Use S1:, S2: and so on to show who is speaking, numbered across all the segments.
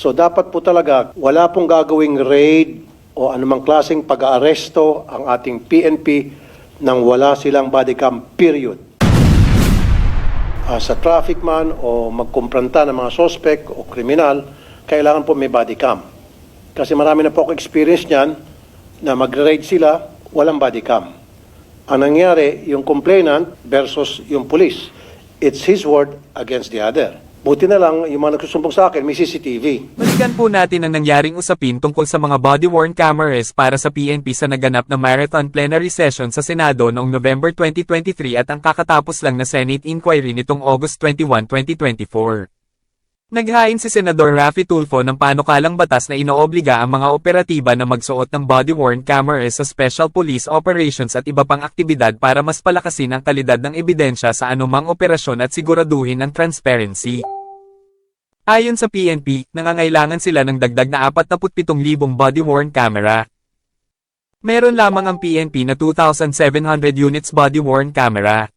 S1: So dapat po talaga wala pong gagawing raid o anumang klaseng pag-aaresto ang ating PNP nang wala silang body cam, period. Ah, sa traffic man o magkumpranta ng mga suspect o kriminal, kailangan po may body cam. Kasi marami na po ako experience niyan na mag-raid sila, walang body cam. Ang nangyari, yung complainant versus yung police. It's his word against the other. Buti na lang, yung mga nagsusumbong sa akin, may CCTV.
S2: Balikan po natin ang nangyaring usapin tungkol sa mga body-worn cameras para sa PNP sa naganap na marathon plenary session sa Senado noong November 2023 at ang kakatapos lang na Senate inquiry nitong August 21, 2024. Naghain si Senador Raffy Tulfo ng panukalang batas na inoobliga ang mga operatiba na magsuot ng body-worn cameras sa special police operations at iba pang aktibidad para mas palakasin ang kalidad ng ebidensya sa anumang operasyon at siguraduhin ang transparency. Ayon sa PNP, nangangailangan sila ng dagdag na 47,000 body-worn camera. Meron lamang ang PNP na 2,700 units body-worn camera.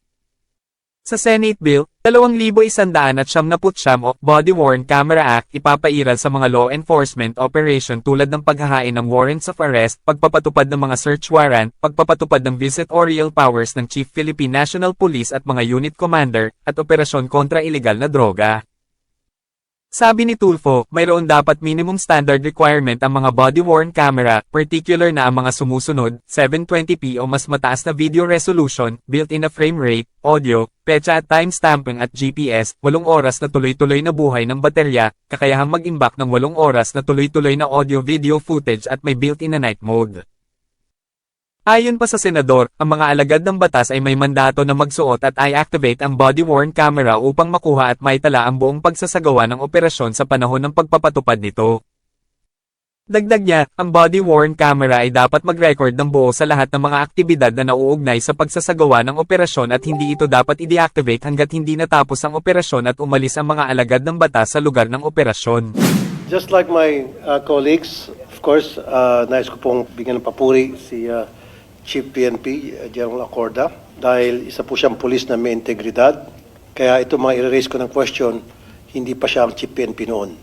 S2: Sa Senate Bill, 2,100 at siyam na putsyam o Body-Worn Camera Act ipapairal sa mga law enforcement operation tulad ng paghahain ng warrants of arrest, pagpapatupad ng mga search warrant, pagpapatupad ng visitorial powers ng Chief Philippine National Police at mga unit commander, at operasyon kontra ilegal na droga. Sabi ni Tulfo, mayroon dapat minimum standard requirement ang mga body-worn camera, particular na ang mga sumusunod, 720p o mas mataas na video resolution, built-in na frame rate, audio, petsa at timestamping at GPS, 8 oras na tuloy-tuloy na buhay ng baterya, kakayahang mag-imbak ng 8 oras na tuloy-tuloy na audio-video footage at may built-in na night mode. Ayon pa sa senador, ang mga alagad ng batas ay may mandato na magsuot at i-activate ang body-worn camera upang makuha at maitala ang buong pagsasagawa ng operasyon sa panahon ng pagpapatupad nito. Dagdag niya, ang body-worn camera ay dapat mag-record ng buo sa lahat ng mga aktibidad na nauugnay sa pagsasagawa ng operasyon at hindi ito dapat i-deactivate hanggat hindi natapos ang operasyon at umalis ang mga alagad ng batas sa lugar ng operasyon.
S1: Just like my uh, colleagues, of course, uh, nais ko pong bigyan ng papuri si uh, Chief PNP, uh, General Acorda, dahil isa po siyang pulis na may integridad. Kaya ito mga i-raise ko ng question, hindi pa siya ang Chief PNP noon.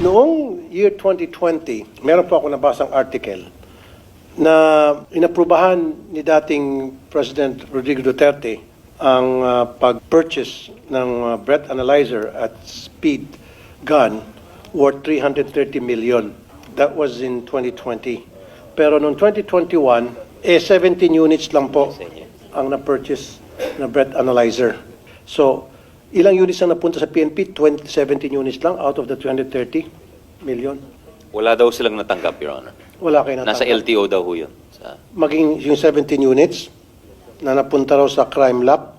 S1: Noong year 2020, meron po ako nabasang article na inaprubahan ni dating President Rodrigo Duterte ang uh, pag-purchase ng uh, breath analyzer at speed gun worth 330 million. That was in 2020. Pero noong 2021, eh 17 units lang po ang na-purchase na breath analyzer. So, ilang units ang napunta sa PNP? 20, 17 units lang out of the 230 million.
S3: Wala daw silang natanggap, Your Honor.
S1: Wala kayo
S3: Nasa
S1: natanggap.
S3: LTO daw ho yun. Sa,
S1: Maging yung 17 units na napunta raw sa crime lab,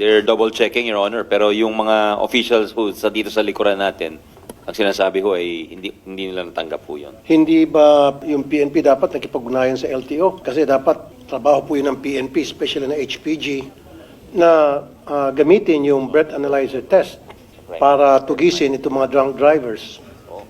S3: they're double checking, Your Honor. Pero yung mga officials ho sa dito sa likuran natin, ang sinasabi ho ay hindi, hindi nila natanggap po yun.
S1: Hindi ba yung PNP dapat nakipag-ugnayan sa LTO? Kasi dapat trabaho po yun ng PNP, especially na HPG, na ah, gamitin yung breath analyzer test para tugisin itong mga drunk drivers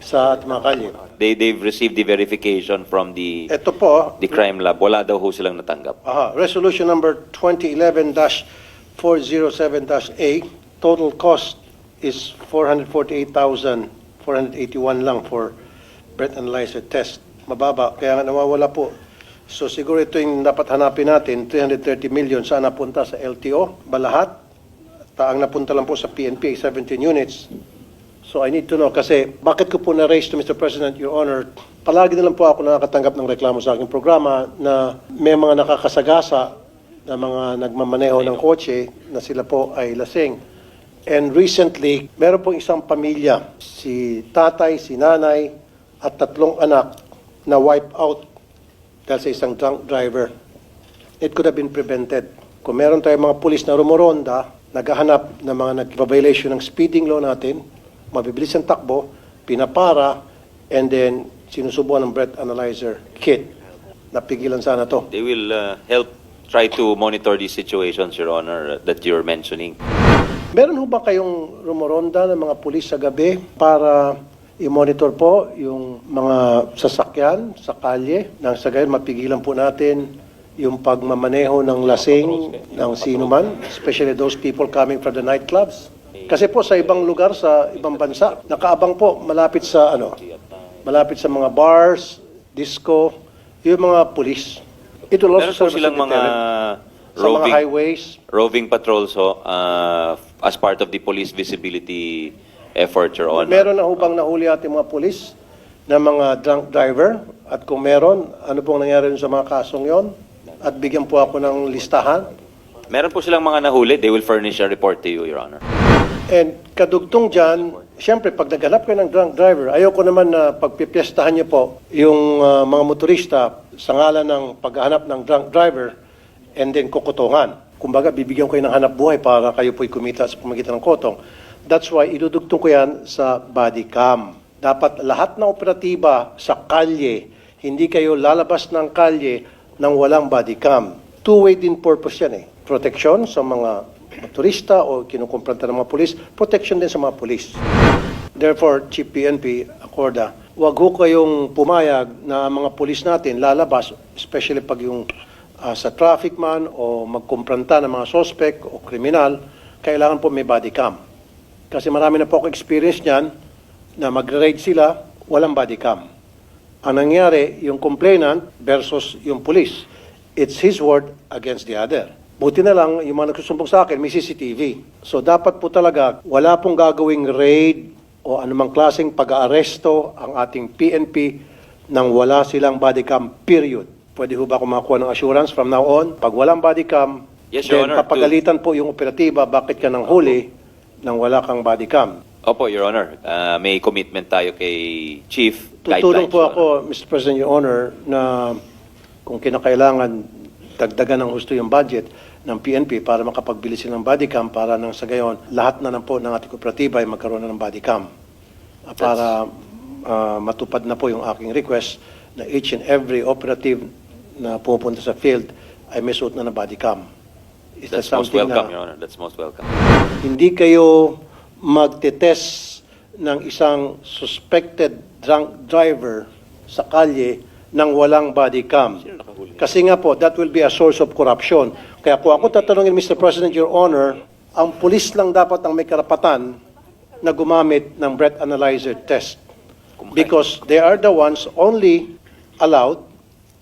S1: sa ating mga kalye.
S3: They, they've received the verification from the,
S1: Ito po,
S3: the crime lab. Wala daw ho silang natanggap.
S1: aha, resolution number 2011-407-A, total cost is 448,481 lang for breath analyzer test. Mababa, kaya nga nawawala po. So siguro ito yung dapat hanapin natin, 330 million, saan napunta sa LTO? Ba lahat? Ta- Ang napunta lang po sa PNP, 17 units. So I need to know kasi bakit ko po na-raise to Mr. President, Your Honor, palagi na lang po ako nakakatanggap ng reklamo sa aking programa na may mga nakakasagasa na mga nagmamaneho ng kotse na sila po ay lasing. And recently, meron pong isang pamilya, si tatay, si nanay, at tatlong anak na wipe out dahil sa isang drunk driver. It could have been prevented. Kung meron tayong mga pulis na rumoronda, naghahanap ng mga nag-violation ng speeding law natin, mabibilis ang takbo, pinapara, and then sinusubuan ng breath analyzer kit. Napigilan sana to.
S3: They will uh, help try to monitor these situations, Your Honor, that you're mentioning.
S1: Meron ho ba kayong rumoronda ng mga pulis sa gabi para i-monitor po yung mga sasakyan sa kalye nang sa gayon mapigilan po natin yung pagmamaneho ng lasing ng sino man, especially those people coming from the nightclubs? Kasi po sa ibang lugar, sa ibang bansa, nakaabang po malapit sa ano, malapit sa mga bars, disco, yung mga pulis. It will also
S3: Meron po silang mga
S1: sa mga
S3: roving,
S1: highways.
S3: roving patrols ho, uh, as part of the police visibility effort, Your Honor.
S1: Meron na hubang nahuli ating mga pulis na mga drunk driver at kung meron, ano pong nangyari sa mga kasong yon? At bigyan po ako ng listahan.
S3: Meron po silang mga nahuli. They will furnish a report to you, Your Honor.
S1: And kadugtong dyan, siyempre pag naghanap kayo ng drunk driver, ayoko naman na pagpipiestahan niyo po yung ah, mga motorista sa ngalan ng paghahanap ng drunk driver and then kukutungan. Kumbaga, bibigyan ko kayo ng hanap buhay para kayo po'y kumita sa pamagitan ng kotong. That's why idudugtong ko yan sa body cam. Dapat lahat ng operatiba sa kalye, hindi kayo lalabas ng kalye ng walang body cam. Two-way din purpose yan eh. Protection sa mga motorista o kinukumpranta ng mga pulis, protection din sa mga pulis. Therefore, Chief PNP, Acorda, wag ho kayong pumayag na mga pulis natin lalabas, especially pag yung ah, sa traffic man o magkumpranta ng mga suspect o kriminal, kailangan po may body cam. Kasi marami na po ako experience niyan na mag-raid sila, walang body cam. Ang nangyari, yung complainant versus yung police, it's his word against the other. Buti na lang, yung mga nagsusumbong sa akin, may CCTV. So dapat po talaga, wala pong gagawing raid o anumang klaseng pag-aaresto ang ating PNP nang wala silang body cam, period. Pwede ho ba ako makakuha ng assurance from now on? Pag walang body cam,
S3: Yes, Your
S1: then
S3: Honor.
S1: papagalitan po yung operatiba, bakit ka nang huli nang wala kang body cam?
S3: Opo, Your Honor. Uh, may commitment tayo kay Chief.
S1: Tutulong
S3: Guidelines,
S1: po
S3: Your
S1: ako, Mr. President, Your Honor, na kung kinakailangan dagdagan ng gusto yung budget ng PNP para makapagbili sila ng body cam para nang sa gayon, lahat na lang po ng ating kooperatiba ay magkaroon na ng body cam. Ah, Para ah, matupad na po yung aking request na each and every operative na pupunta sa field ay may suot na ng body cam. Is that
S3: That's most
S1: something
S3: welcome,
S1: na-
S3: Your Honor. That's most welcome.
S1: hindi kayo magte-test ng isang suspected drunk driver sa kalye nang walang body cam. Kasi nga po, that will be a source of corruption. Kaya kung ako tatanungin, Mr. President, Your Honor, ang pulis lang dapat ang may karapatan na gumamit ng breath analyzer test. Because they are the ones only allowed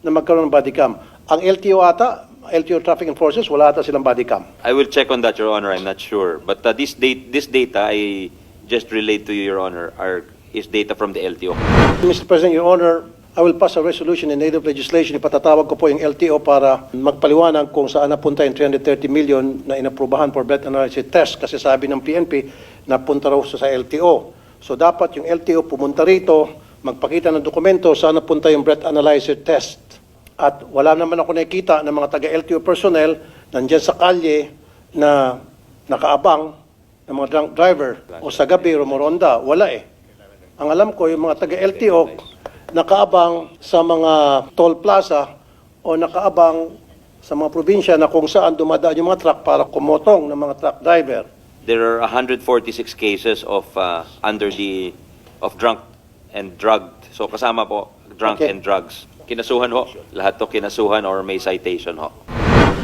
S1: na magkaroon ng body cam. Ang LTO ata, LTO Traffic Enforcers, wala ata silang body cam.
S3: I will check on that, Your Honor. I'm not sure. But uh, this, date, this data I just relayed to you, Your Honor, are, is data from the LTO.
S1: Mr. President, Your Honor, I will pass a resolution in aid of legislation. Ipatatawag ko po yung LTO para magpaliwanag kung saan napunta yung 330 million na inaprubahan for breath analysis test kasi sabi ng PNP napunta raw sa LTO. So dapat yung LTO pumunta rito, magpakita ng dokumento saan napunta yung breath analyzer test. At wala naman ako nakikita ng mga taga-LTO personnel nandyan sa kalye na nakaabang ng mga drunk driver o sa gabi rumoronda. Wala eh. Ang alam ko, yung mga taga-LTO, nakaabang sa mga toll plaza o nakaabang sa mga probinsya na kung saan dumadaan yung mga truck para kumotong ng mga truck driver.
S3: There are 146 cases of uh, under the of drunk and drugged. So kasama po drunk
S1: Okay.
S3: and drugs. Kinasuhan ho. Lahat to kinasuhan or may citation ho.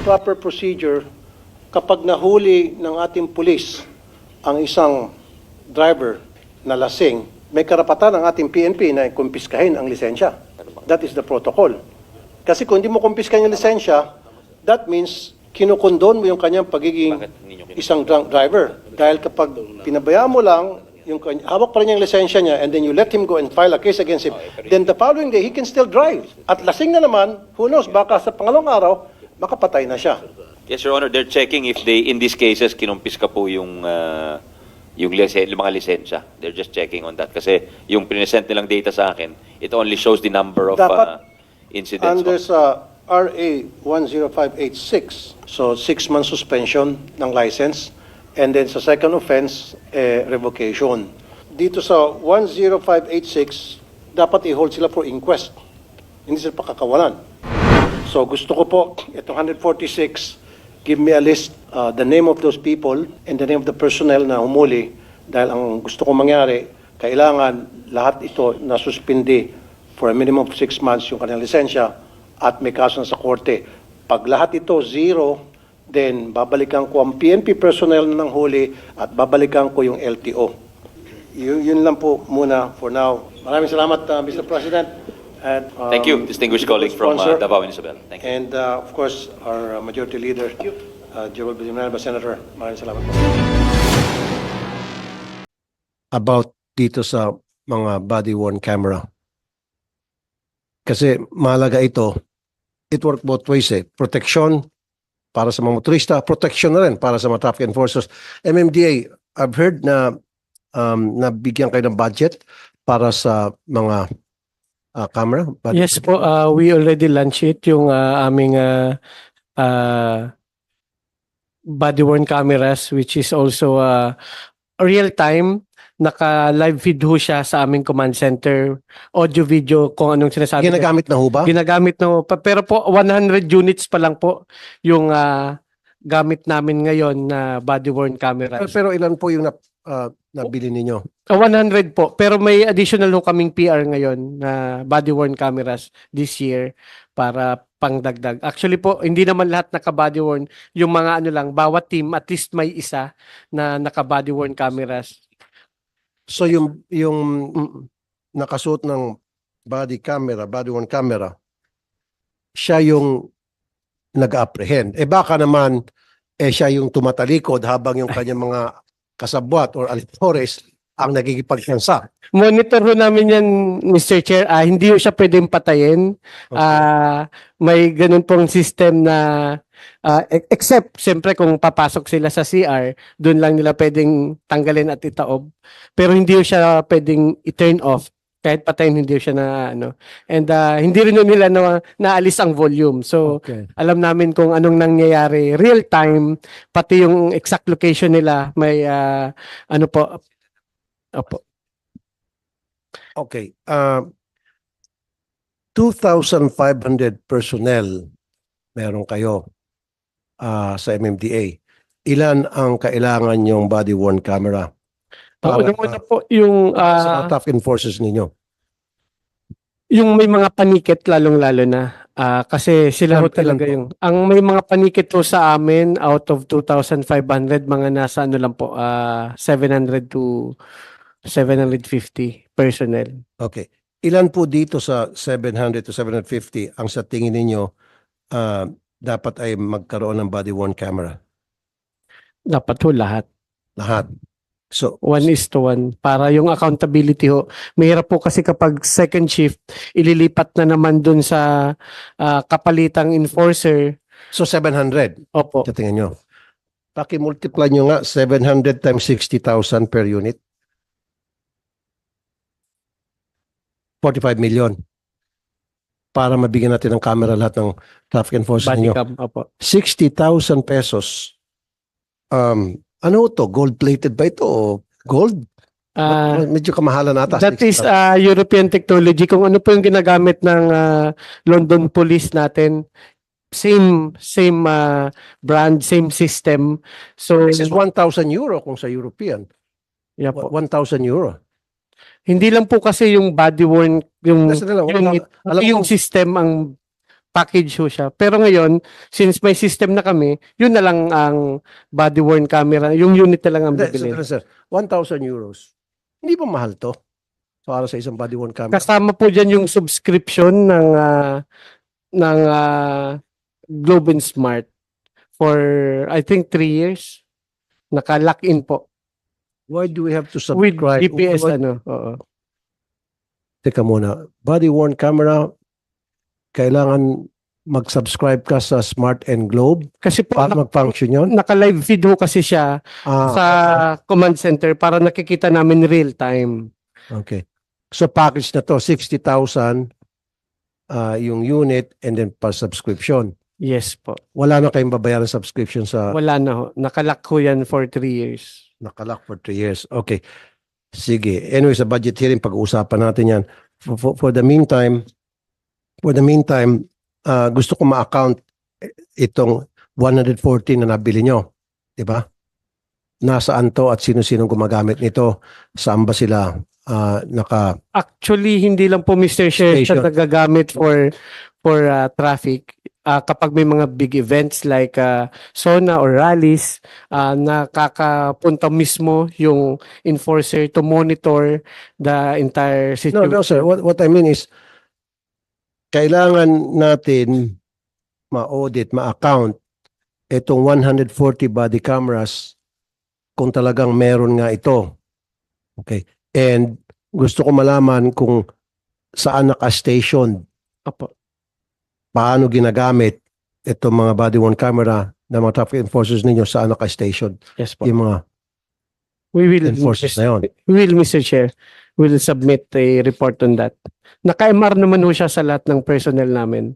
S1: Proper procedure, kapag nahuli ng ating pulis ang isang driver na lasing, may karapatan ang ating PNP na kumpiskahin ang lisensya. That is the protocol. Kasi kung hindi mo kumpiskahin yung lisensya, that means kinukondon mo yung kanyang pagiging isang drunk driver. Dahil kapag pinabayaan mo lang, yung hawak pa rin yung lisensya niya and then you let him go and file a case against him, then the following day, he can still drive. At lasing na naman, who knows, baka sa pangalawang araw, makapatay na siya.
S3: Yes, Your Honor, they're checking if they, in these cases, kinumpiska po yung, uh, yung, lisen, yung mga lisensya. They're just checking on that. Kasi yung present nilang data sa akin, it only shows the number of uh,
S1: Dapat
S3: incidents.
S1: Under sa RA 10586, so six months suspension ng license, and then sa second offense, eh, revocation. Dito sa 10586, dapat i-hold sila for inquest. Hindi sila pakakawalan. So gusto ko po, itong 146, give me a list, uh, the name of those people and the name of the personnel na humuli dahil ang gusto ko mangyari, kailangan lahat ito na suspindi for a minimum of six months yung kanilang lisensya at may kaso na sa korte. Pag lahat ito zero,
S4: then babalikan ko ang PNP personnel na ng huli at babalikan ko yung LTO. Yun, yun lang po muna for now. Maraming salamat, uh, Mr. President. And, um,
S3: Thank you, distinguished colleague from uh. Davao and Isabel. Thank you.
S4: And uh, of course, our uh, Majority Leader, uh, Joel Villanueva, Senator. Maraming salamat po.
S1: about dito sa mga body-worn camera. Kasi mahalaga ito, it work both ways eh. Protection para sa mga motorista, protection na rin para sa mga traffic enforcers. MMDA, I've heard na um, nabigyan kayo ng budget para sa mga ah, camera. Body-
S5: Yes po, uh, we already launched it, yung uh, aming uh, uh, body-worn cameras which is also uh, real-time. Naka-live feed ho siya sa aming command center. Audio-video kung anong sinasabi.
S1: Ginagamit na ho ba?
S5: Ginagamit no. Pa- Pero po, 100 units pa lang po yung uh, gamit namin ngayon na body-worn
S1: Pero,
S5: cameras.
S1: pero ilan po yung na, ah, nabili ninyo?
S5: Uh, 100 po. Pero may additional ho kaming PR ngayon na body-worn cameras this year para pangdagdag. Actually po, hindi naman lahat naka-body-worn. Yung mga ano lang, bawat team at least may isa na naka-body-worn cameras.
S1: So yung yung nakasuot ng body camera, body worn camera, siya yung nag-apprehend. Eh baka naman eh siya yung tumatalikod habang yung kanyang mga kasabwat or alitores ang nagigipagkansa.
S5: Monitor ho namin yan, Mr. Chair. Ah, hindi ho siya pwedeng patayin. Ah, may ganun pong system na e- except siyempre kung papasok sila sa CR, doon lang nila pwedeng tanggalin at itaob. Pero hindi siya pwedeng i-turn off kahit patayin hindi siya na ano. And ah, hindi rin nila na, naalis ang volume. So
S1: Okay.
S5: alam namin kung anong nangyayari real time pati yung exact location nila may ah, ano po Opo.
S1: Okay. Uh, 2,500 personnel meron kayo ah, sa MMDA. Ilan ang kailangan yung body worn camera Para-
S5: unang-una po yung
S1: sa
S5: ah,
S1: mga traffic enforcers ninyo?
S5: yung may mga panikit lalong-lalo na Ah, kasi sila ho
S1: Ilan- ilan
S5: talaga
S1: po?
S5: yung ang may mga panikit po sa amin out of 2,500 mga nasa ano lang po ah 700 to 750 personnel.
S1: Okay. Ilan po dito sa 700 to 750 ang sa tingin ninyo ah, dapat ay magkaroon ng body worn camera?
S5: Dapat ho lahat.
S1: Lahat. So,
S5: One is to one. Para yung accountability ho. Mahirap po kasi kapag second shift, ililipat na naman dun sa ah, kapalitang enforcer.
S1: so 700.
S5: Opo.
S1: Sa tingin nyo. Paki-multiply nyo nga 700 times 60,000 per unit. 45 million. Para mabigyan natin ng camera lahat ng traffic enforcers
S5: Body
S1: ninyo.
S5: cam. Opo.
S1: 60,000 pesos. Um, ano to? Gold-plated ba ito o gold?
S5: Ah,
S1: Medyo kamahalan nata.
S5: That is
S1: 60,000.
S5: uh, European technology. Kung ano po yung ginagamit ng uh, London Police natin, same same uh, brand, same system. So,
S1: This is 1,000 euro kung sa European.
S5: yeah po.
S1: 1,000 euro.
S5: Hindi lang po kasi yung body worn, yung,
S1: Kasi na lang,
S5: yung,
S1: wala- alam
S5: yung
S1: ko-
S5: system ang package ho siya. Pero ngayon, since may system na kami, yun na lang ang body worn camera. Yung unit na lang ang
S1: Hindi,
S5: bibili.
S1: sir, sir. 1,000 euros. Hindi ba mahal to? Para sa isang body worn camera.
S5: Kasama po dyan yung subscription ng ah, ng ah, Globe and Smart for I think three years. Naka-lock in po
S1: Why do we have to
S5: with
S1: subscribe?
S5: GPS
S1: Why-
S5: ano. Oo.
S1: Teka muna. Body worn camera, kailangan mag-subscribe ka sa Smart and Globe
S5: Kasi po
S1: para mag-function yun?
S5: naka-live feed ho kasi siya
S1: Ah,
S5: sa command center para nakikita namin real time.
S1: okay. So package na to, 60,000 ah, yung unit and then pa subscription.
S5: Yes po.
S1: Wala na kayong babayaran subscription sa
S5: Wala na ho. Nakalock ho yan for three years.
S1: Nakalock for three years. Okay. Sige. Anyway, sa budget hearing, pag-uusapan natin yan. For, for, for the meantime, for the meantime, ah, gusto ko ma-account itong 114 na nabili nyo. Di ba? Nasaan to at sino-sino gumagamit nito? Saan ba sila ah, naka...
S5: Actually, hindi lang po Mr. Chair siya
S1: Station.
S5: nagagamit for for uh, traffic. Ah, kapag may mga big events like ah, SONA or rallies, ah, nakakapunta mismo yung enforcer to monitor the entire
S1: No,
S5: situation.
S1: no, sir. What, what I mean is, kailangan natin ma-audit, ma-account itong 140 body cameras kung talagang meron nga ito. Okay. And gusto ko malaman kung saan naka-station,
S5: Opo.
S1: Paano ginagamit itong mga body worn camera ng mga traffic enforcers ninyo, saan naka-station
S5: Yes po.
S1: yung mga
S5: We will,
S1: enforcers na yun.
S5: we will, Mr. Chair, we will submit a report on that. Naka-MR naman ho siya sa lahat ng personnel namin.